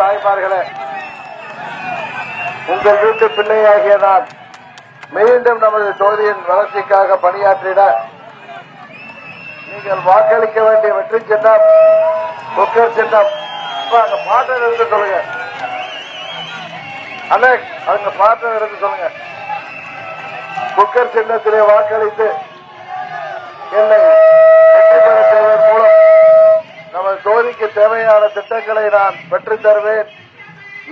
தாய்மார்களே உங்கள் வீட்டு பிள்ளையாகிய நான் மீண்டும் நமது தொகுதியின் வளர்ச்சிக்காக பணியாற்றிட நீங்கள் வாக்களிக்க வேண்டிய வெற்றி சின்னம் புக்கர் சின்னம். அந்த பாட்டை இருந்து சொல்லுங்க. அலெக் அந்த பாட்டர் இருந்து சொல்லுங்க. புக்கர் சின்னத்திலே வாக்களித்து என்னை வெற்றி பெற செய்வதன் மூலம் கல்விக்கு தேவையான திட்டங்களை நான் பெற்றுத் தருவேன்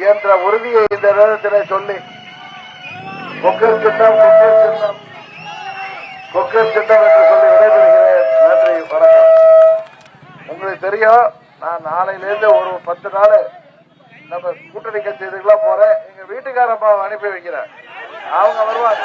என்ற உறுதியை இந்த நேரத்திலே சொல்லி கொக்கர் திட்டம் கொக்கர் திட்டம் கொக்கர் திட்டம் என்று சொல்லி விடைபெறுகிறேன் நன்றி வணக்கம் உங்களுக்கு தெரியும் நான் நாளையிலேருந்து ஒரு பத்து நாள் நம்ம கூட்டணி கட்சி இதுக்கெல்லாம் போறேன் எங்க வீட்டுக்கார அம்மாவை அனுப்பி வைக்கிறேன் அவங்க வருவாங்க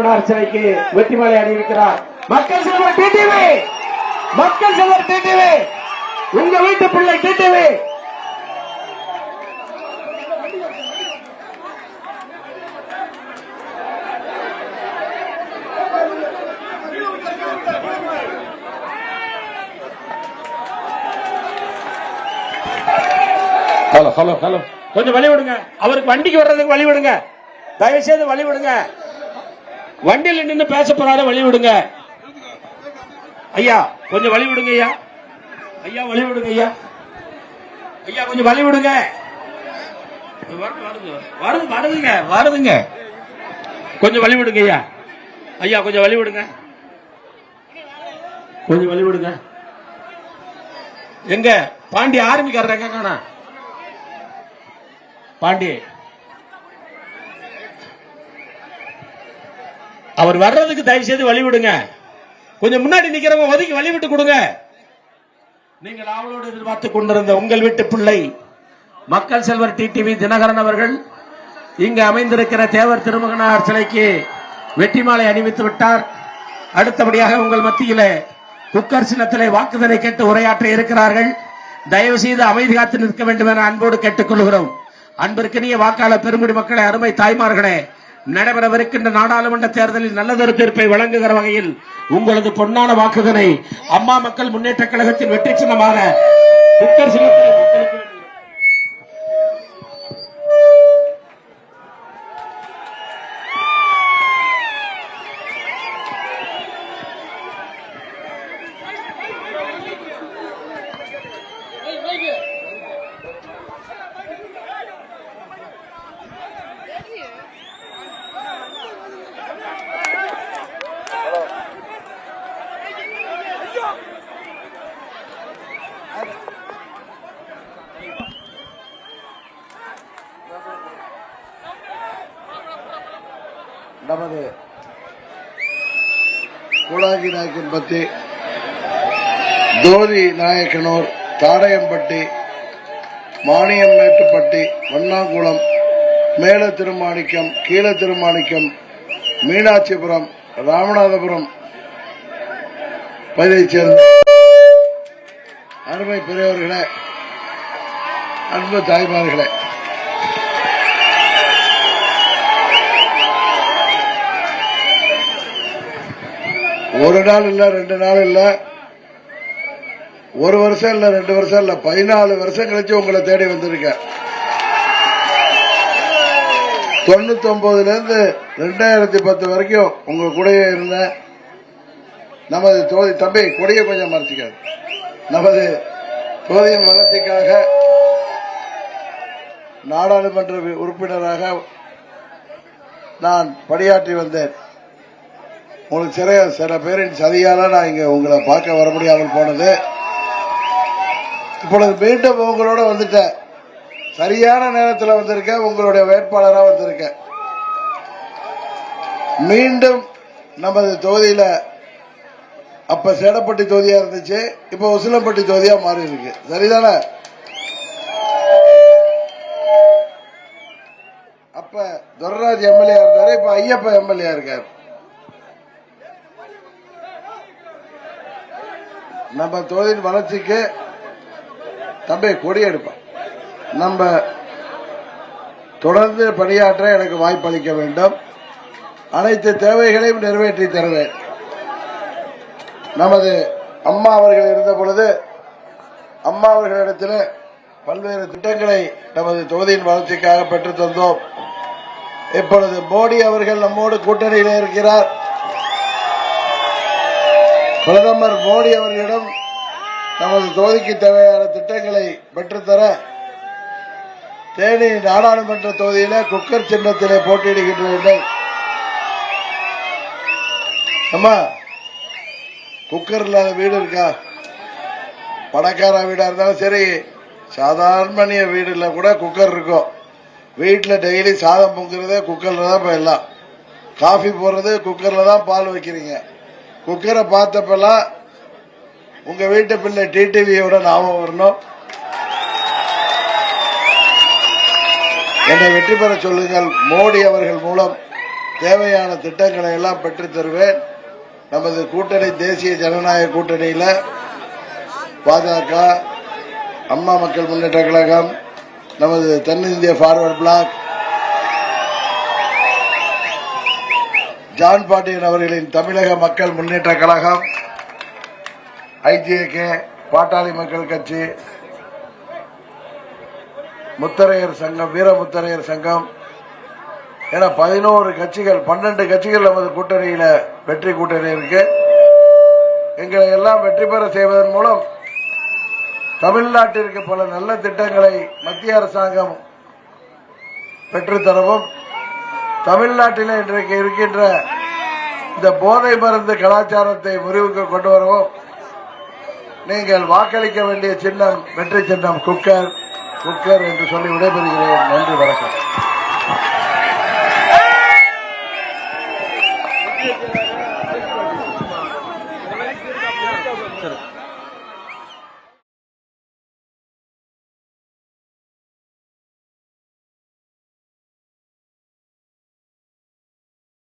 சிலைக்கு வெற்றி மாலை அணிவிக்கிறார். மக்கள் செல்வர் டிடிவி. மக்கள் செல்வர் டிடிவி. உங்க வீட்டு பிள்ளை டிடிவி. Hello hello hello. கொஞ்சம் வழி விடுங்க அவருக்கு வண்டிக்கு வர்றதுக்கு வழி விடுங்க தயவு செய்து வழி விடுங்க வண்டியில் நின்று பேச போறாரு வழி விடுங்க. ஐயா கொஞ்சம் வழி விடுங்க ஐயா. ஐயா வழி விடுங்க ஐயா. ஐயா கொஞ்சம் வழி விடுங்க. வருது வருதுங்க வருதுங்க கொஞ்சம் வழி விடுங்க ஐயா. ஐயா கொஞ்சம் வழி விடுங்க. கொஞ்சம் வழி விடுங்க. எங்க பாண்டி ஆரம்பிக்காரர் காணா? பாண்டி அவர் வர்றதுக்கு தயவு செய்து வழி விடுங்க கொஞ்சம் முன்னாடி நிக்கிறவங்க ஒதுக்கி வழிவிட்டு கொடுங்க. நீங்கள் அவளோடு எதிர்பார்த்து கொண்டிருந்த உங்கள் வீட்டு பிள்ளை மக்கள் செல்வர் டிடிவி தினகரன் அவர்கள் இங்கு அமைந்திருக்கிற தேவர் திருமகனார் சிலைக்கு வெற்றி மாலை அணிவித்து விட்டார். அடுத்தபடியாக உங்கள் மத்தியில் குக்கர் சின்னத்திலே வாக்குதலை கேட்டு உரையாற்ற இருக்கிறார்கள். தயவு செய்து அமைதி காத்து நிற்க வேண்டும் என அன்போடு கேட்டுக்கொள்கிறோம். அன்பிற்கினிய வாக்காளர் பெருங்குடி மக்களை அருமை தாய்மார்களே நடைபெறவிருக்கின்ற நாடாளுமன்ற தேர்தலில் நல்லதொரு தீர்ப்பை வழங்குகிற வகையில் உங்களது பொன்னான வாக்குதலை அம்மா மக்கள் முன்னேற்ற கழகத்தின் வெற்றி சின்னமாக புத்தர் சின்னத்தில் வாக்களிக்க வேண்டும். நமது கூடாகி நாயக்கன்பட்டி தோதி நாயக்கனூர் தாடையம்பட்டி மானியம்மேட்டுப்பட்டி வண்ணாங்குளம் மேல திருமாணிக்கம் கீழ திருமாணிக்கம் மீனாட்சிபுரம் ராமநாதபுரம் பகுதியைச் சேர்ந்த அருமை பெரியவர்களே அன்பு தாய்மார்களே ஒரு நாள் இல்ல ரெண்டு நாள் இல்ல. ஒரு வருஷம் இல்ல ரெண்டு வருஷம் இல்ல. பதினாலு வருஷம் கழிச்சு உங்களை தேடி வந்திருக்கேன். தொண்ணூத்தி ஒன்பதுல இருந்து ரெண்டாயிரத்தி பத்து வரைக்கும் உங்க கூடயே இருந்தேன். நமது தோதி தம்பி கொடியை கொஞ்சம் மறைச்சிக்காது. நமது தோதியின் வளர்ச்சிக்காக நாடாளுமன்ற உறுப்பினராக நான் பணியாற்றி வந்தேன். உங்களுக்கு சில சில பேரின் சதியால நான் இங்க உங்களை பார்க்க வர முடியாமல் போனது. இப்பொழுது மீண்டும் உங்களோட வந்துட்டேன். சரியான நேரத்தில் வந்திருக்கேன். உங்களுடைய வேட்பாளராக வந்திருக்கேன். மீண்டும் நமது தொகுதியில அப்ப சேடப்பட்டி தொகுதியா இருந்துச்சு. இப்ப உசிலம்பட்டி தொகுதியா மாறி இருக்கு. சரிதானே? அப்ப துரராஜ் எம்எல்ஏ இருந்தாரு. இப்ப ஐயப்ப எம்எல்ஏ இருக்காரு. நம்ம தொழில் வளர்ச்சிக்கு தம்பி கொடி எடுப்பான் நம்ம தொடர்ந்து பணியாற்ற எனக்கு வாய்ப்பளிக்க வேண்டும். அனைத்து தேவைகளையும் நிறைவேற்றி தருவேன். நமது அம்மா அவர்கள் இருந்த பொழுது அம்மா அவர்களிடத்தில் பல்வேறு திட்டங்களை நமது தொகுதியின் வளர்ச்சிக்காக பெற்றுத் தந்தோம். இப்பொழுது மோடி அவர்கள் நம்மோடு கூட்டணியில் இருக்கிறார். பிரதமர் மோடி அவர்களிடம் நமது தொகுதிக்கு தேவையான திட்டங்களை பெற்றுத்தர தேனி நாடாளுமன்ற தொகுதியில குக்கர் சின்னத்திலே போட்டியிடுகின்றீர்கள் அம்மா குக்கர் இல்லாத வீடு இருக்கா? பணக்கார வீடா இருந்தாலும் சரி சாதாரண வீடுல கூட குக்கர் இருக்கும். வீட்டில் டெய்லி சாதம் பொங்குறதே குக்கர்ல தான் போயிடலாம். எல்லாம் காஃபி போடுறது குக்கர்ல தான் பால் வைக்கிறீங்க. குக்கரை பார்த்தப்பெல்லாம் உங்க வீட்டு பிள்ளை டிடிவியோட ஞாபகம் வரணும். என்னை வெற்றி பெற சொல்லுங்கள். மோடி அவர்கள் மூலம் தேவையான திட்டங்களை எல்லாம் பெற்றுத் தருவேன். நமது கூட்டணி தேசிய ஜனநாயக கூட்டணியில் பாஜக அம்மா மக்கள் முன்னேற்ற கழகம் நமது தென்னிந்திய ஃபார்வர்ட் பிளாக் ஜான் பாண்டியன் அவர்களின் தமிழக மக்கள் முன்னேற்ற கழகம் ஐஜேகே பாட்டாளி மக்கள் கட்சி முத்தரையர் சங்கம் வீரமுத்தரையர் சங்கம் என பதினோரு கட்சிகள் பன்னெண்டு கட்சிகள் நமது கூட்டணியில வெற்றி கூட்டணி இருக்கு. எங்களை எல்லாம் வெற்றி பெற செய்வதன் மூலம் தமிழ்நாட்டிற்கு பல நல்ல திட்டங்களை மத்திய அரசாங்கம் பெற்றுத்தரவும் தமிழ்நாட்டில் இன்றைக்கு இருக்கின்ற இந்த போதை மருந்து கலாச்சாரத்தை முறிவுக்கு கொண்டு வரவும். நீங்கள் வாக்களிக்க வேண்டிய சின்னம் வெற்றி சின்னம் குக்கர் குக்கர் என்று சொல்லி விடைபெறுகிறேன். நன்றி வணக்கம். சரி.